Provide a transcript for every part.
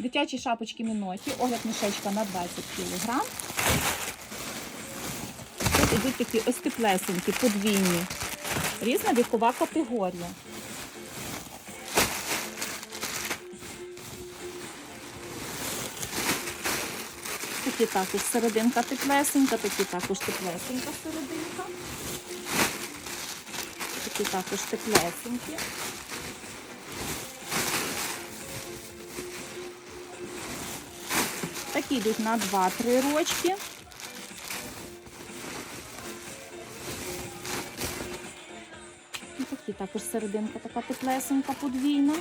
Дитячі шапочки Міноті, огляд мішечка на 20 кг. Тут ідуть такі ось теплесенькі, подвійні. Різна вікова категорія. Такі також серединка теплесенька, такі також теплесенька серединка. Такі також теплесенькі. Такі йдуть на 2-3 рочки. І такі також серединка така теплесенька, подвійна.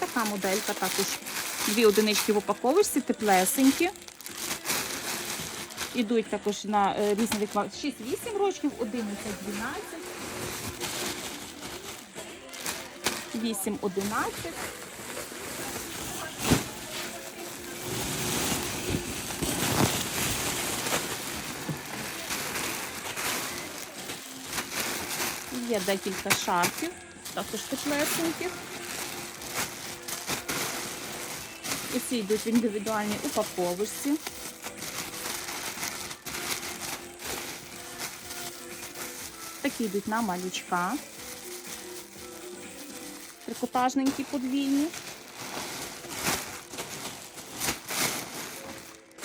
Така моделька також. Дві одинички в упаковочці, теплесенькі. Ідуть також на е, різні вікова 6-8 років, 11, 12. 8, 11. Є декілька шарфів, також теплесеньких. Усі йдуть в індивідуальній упаковочці. Такі йдуть на малючка. Трикотажненькі подвійні.